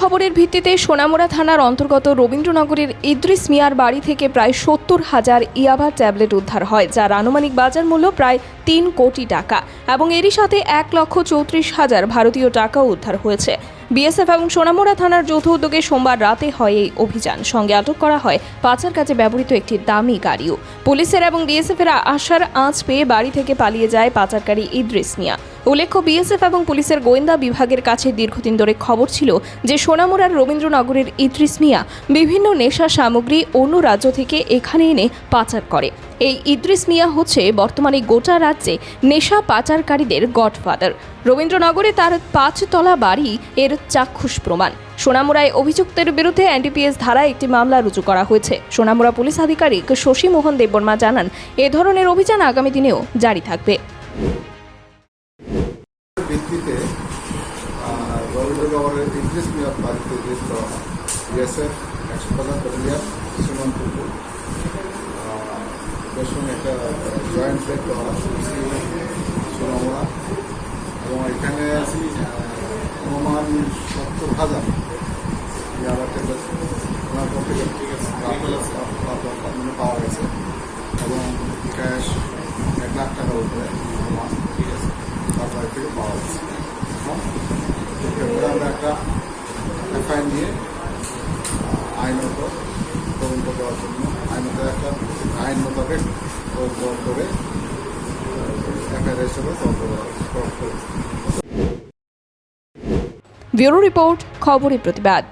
খবরের ভিত্তিতে সোনামুড়া থানার অন্তর্গত রবীন্দ্রনগরের ইদ্রিস মিয়ার বাড়ি থেকে প্রায় সত্তর হাজার ইয়াবা ট্যাবলেট উদ্ধার হয়, যার আনুমানিক বাজার মূল্য প্রায় তিন কোটি টাকা, এবং এরই সাথে এক লক্ষ চৌত্রিশ হাজার ভারতীয় টাকাও উদ্ধার হয়েছে। বিএসএফ এবং সোনামুড়া থানার যৌথ উদ্যোগে সোমবার রাতে হয় এই অভিযান। সঙ্গে আটক করা হয় পাচার কাজে ব্যবহৃত একটি দামি গাড়িও। পুলিশের এবং বিএসএফ এর আশার আঁচ পেয়ে বাড়ি থেকে পালিয়ে যায় পাচারকারী ইদ্রিস মিয়া। উল্লেখ্য, বিএসএফ এবং পুলিশের গোয়েন্দা বিভাগের কাছে দীর্ঘদিন ধরে খবর ছিল যে সোনামুড়ার রবীন্দ্রনগরের ইদ্রিস মিয়া বিভিন্ন নেশা সামগ্রী অন্য রাজ্য থেকে এখানে এনে পাচার করে। এই ইদ্রিস মিয়া হচ্ছে বর্তমানে গোটা রাজ্যে নেশা পাচারকারীদের গডফাদার। রবীন্দ্রনগরে তার পাঁচতলা বাড়ি এর চাক্ষুষ প্রমাণ। সোনামুড়ায় অভিযুক্তের বিরুদ্ধে এনডিপিএস ধারায় একটি মামলা রুজু করা হয়েছে। সোনামুড়া পুলিশ আধিকারিক শশী মোহন দেববর্মা জানান, এ ধরনের অভিযান আগামী দিনেও জারি থাকবে। রবীন্দ্রনগরের মিয়ার বাড়িতে একশো ব্যাটালিয়ান সঙ্গে একটা জয়েন্ট করা সোনামোড়া এবং এখানে অনুমান সত্তর হাজার। ওনার পর থেকে পাওয়া গেছে এবং ক্যাশ এক লাখ টাকার উপরে অনুমান, ঠিক আছে। তার থেকে পাওয়া গেছে? এরপরে আমরা একটা এফআই নিয়ে আইনত তদন্ত করার জন্য একটা আইন মোতাবেক করা- ব্যুরো রিপোর্ট খবরের প্রতিবাদ।